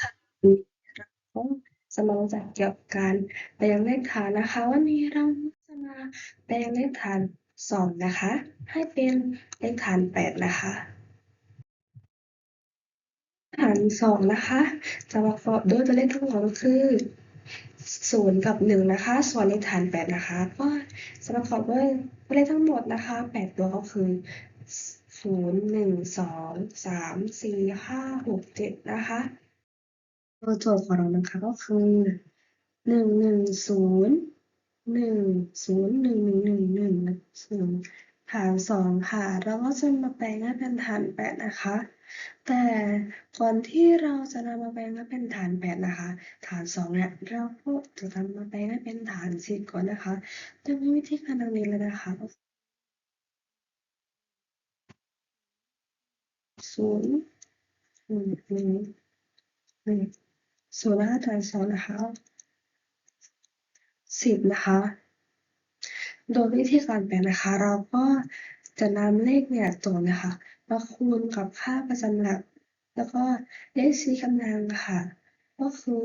ค่ะวันนี้เราก็จะมารู้จักเกี่ยวกับการแปลงเลขฐานนะคะ วันนี้เราจะมาแปลงเลขฐาน2นะคะ ให้เป็นเลขฐาน8นะคะ ฐาน2นะคะจะประกอบด้วยตัวเลขทั้งหมดคือ0กับ1นะคะ ส่วนเลขฐาน8นะคะ ก็จะประกอบด้วยตัวเลขทั้งหมดนะคะ8ตัวก็คือ0 1 2 3 4 5 6 7นะคะ ตัวโจทย์ของเรานะคะก็คือหนึ่งหนึ่งศูนย์หนึ่งศูนย์หนึ่งหนึ่งหนึ่งหนึ่งศูนย์ฐานสองค่ะ เราก็จะมาแปลงให้เป็นฐานแปดนะคะ แต่ก่อนที่เราจะนำมาแปลงให้เป็นฐานแปดนะคะ ฐานสองเนี่ยเราก็จะนำมาแปลงให้เป็นฐานสิบก่อนนะคะโดยมีวิธีการดังนี้เลยนะคะศูนย์หนึ่งหนึ่งหนึ่ง ศูนย์นะคะฐานสองนะคะสิบนะคะ โดยวิธีการแปลงนะคะ เราก็จะนำเลขเนี่ยตัวนะคะมาคูณกับค่าประจำหลัก แล้วก็เลขชี้กำลังค่ะ ก็คือ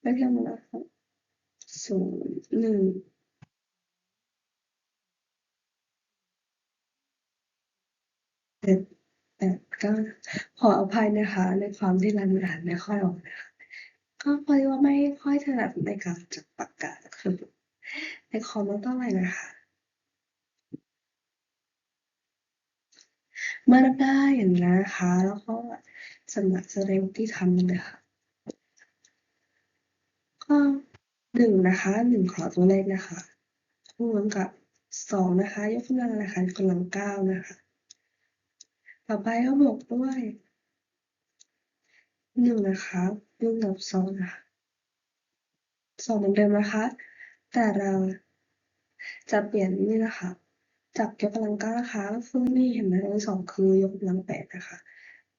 เลขกำลังศูนย์หนึ่งเจ็ด แปดเก้าขออภัยนะคะ ในความที่รันอ่านไม่ค่อยออกนะคะก็พอดีว่าไม่ค่อยถนัดในการจับปากกาคือในคอมต้องอะไรนะคะเมื่อนับได้อย่างนี้นะคะ แล้วก็สมัครแสดงที่ทำเลยค่ะก็หนึ่งนะคะหนึ่งขอตัวเลขนะคะคูณกับสองนะคะ ยกกำลังนะคะกกำลังเก้านะคะ ต่อไปก็บวกด้วยหนึ่งนะคะบวกกับสองนะสองเหมือนเดิมนะคะ แต่เราจะเปลี่ยนนี่นะคะ จากยกกำลังเก้านะคะก็คือนี่เห็นไหมเลขสองคือยกกำลังแปดนะคะ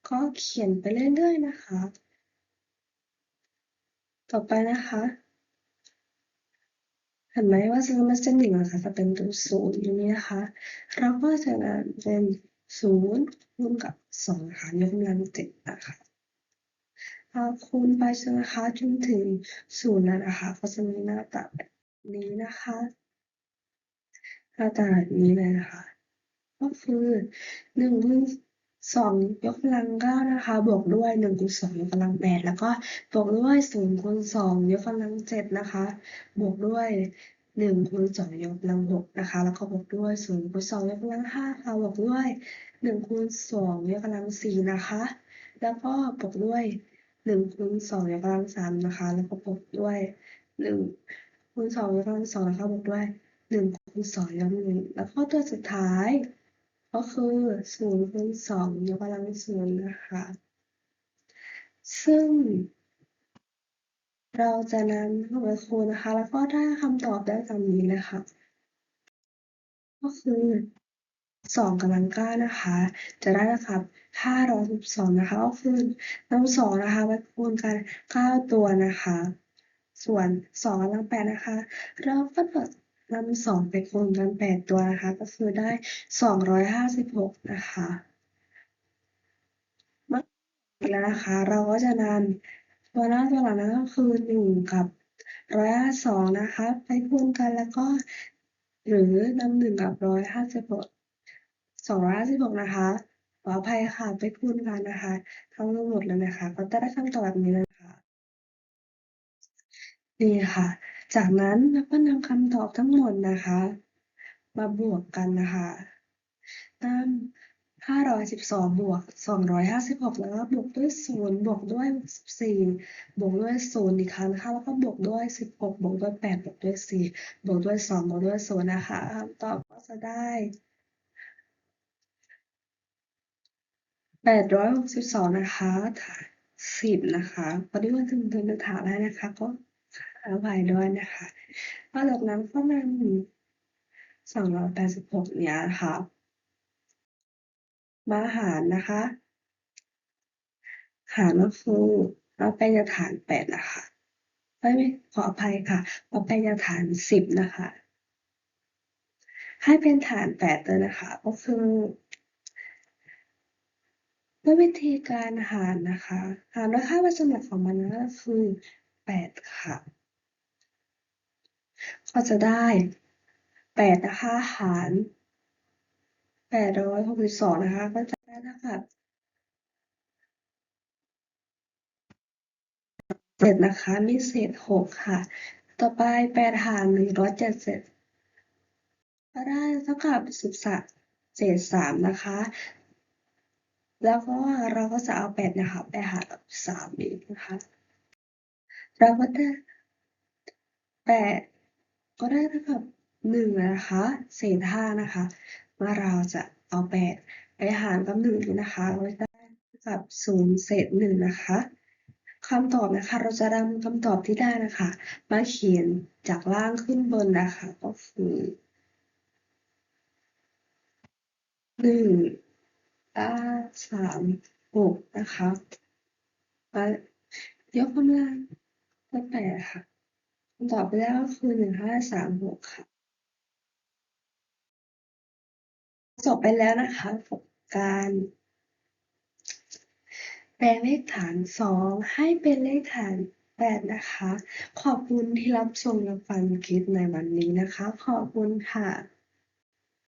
ก็เขียนไปเรื่อยๆนะคะ ต่อไปนะคะเห็นไหมว่าซึ่งมันเส้นหนึ่งนะคะจะเป็นตัวศูนย์อย่างนี้นะคะ เราก็จะเป็นศูนย์ คูณกับสองนะคะยกกำลังเจ็ดนะคะคูณไปใช่ไหมคะจนถึงศูนย์นะคะก็จะมีหน้าตาแบบนี้นะคะหน้าตาแบบนี้เลยนะคะ ก็คือหนึ่งคูณสองยกกำลังเก้านะคะ บวกด้วยหนึ่งคูณสองยกกำลังแปดแล้วก็บวกด้วยศูนย์คูณสองยกกำลังเจ็ดนะคะ บวกด้วย หนึ่งคูณสองยกกำลังหกนะคะ แล้วก็บวกด้วยศูนย์คูณสองยกกำลังห้าค่ะบวกด้วยหนึ่งคูณสองยกกำลังสี่นะคะ แล้วก็บวกด้วยหนึ่งคูณสองยกกำลังสามนะคะ แล้วก็บวกด้วยหนึ่งคูณสองยกกำลังสองแล้วก็บวกด้วยหนึ่งคูณสองยกกำลังหนึ่งแล้วก็ตัวสุดท้าย ก็คือศูนย์คูณสองยกกำลังศูนย์นะคะ ซึ่ง เราจะนำเข้าไปคูณนะคะ แล้วก็ได้คำตอบได้ตามนี้เลยค่ะก็คือสองกำลังเก้านะคะ จะได้นะครับห้าร้อยสิบสองนะคะก็คือนำสองนะคะไปคูณกันเก้าตัวนะคะ ส่วนสองกำลังแปดนะคะ เราก็จะนำสองไปคูณกันแปดตัวนะคะ ก็คือได้สองร้อยห้าสิบหกนะคะแล้วนะคะ เราก็จะนำ ตัวหน้าตัวหลังนั้นก็คือหนึ่งกับร้อยห้าสองนะคะไปคูณกันแล้วก็ หรือนำหนึ่งกับร้อยห้าสิบหกสองร้อยห้าสิบหกนะคะขออภัยค่ะไปคูณกันนะคะทั้งหมดเลยนะคะ ก็จะได้คำตอบแบบนี้เลยค่ะนี่ค่ะ จากนั้นเราก็นำคำตอบทั้งหมดนะคะ มาบวกกันนะคะนำ ห้าร้อยสิบสองบวกสองร้อยห้าสิบหกแล้วบวกด้วยศูนย์บวกด้วยสิบสี่บวกด้วยศูนย์อีกครั้งนะคะแล้วก็บวกด้วยสิบหกบวกด้วยแปดบวกด้วยสี่บวกด้วยสองบวกด้วยศูนย์นะคะคำตอบก็จะได้แปดร้อยหกสิบสองนะคะฐานสิบนะคะพอดีว่าถึงเป็นฐานแล้วนะคะ ก็ขออภัยด้วยนะคะก็จากนั้นก็นำสองร้อยแปดสิบหกเนี่ยค่ะ มาหารนะคะ หารก็คือเราไปจะฐานแปดนะคะไม่ไม่ขออภัยค่ะเราไปจะฐานสิบนะคะ ให้เป็นฐานแปดเลยนะคะ ก็คือด้วยวิธีการหารนะคะหารด้วยค่าวัสดุของมันก็คือแปดค่ะ ก็จะได้แปดนะคะหาร แปดร้อยหกสิบสองนะคะ ก็จะได้เท่ากับเจ็ดนะคะ มีเศษหกค่ะ ต่อไปแปดหารหนึ่งร้อยเจ็ดสิบก็ได้เท่ากับสิบสามเศษสามนะคะ แล้วก็เราก็จะเอาแปดนะคะไปหารสามอีกนะคะ เราก็ได้แปดก็ได้เท่ากับหนึ่งนะคะ เศษห้านะคะ เมื่อเราจะเอาแปดไปหารกับหนึ่งนะคะก็ได้กับศูนย์เศษหนึ่งนะคะคำตอบนะคะ เราจะนำคำตอบที่ได้นะคะ มาเขียนจากล่างขึ้นบนนะคะก็คือหนึ่งห้าสามหกนะคะมายกกำลังเป็นแปดค่ะคำตอบไปแล้วก็คือหนึ่งห้าสามหกค่ะ จบไปแล้วนะคะกับการแปลงเลขฐานสองให้เป็นเลขฐานแปดนะคะ ขอบคุณที่รับชมรับฟังคลิปในวันนี้นะคะ ขอบคุณค่ะ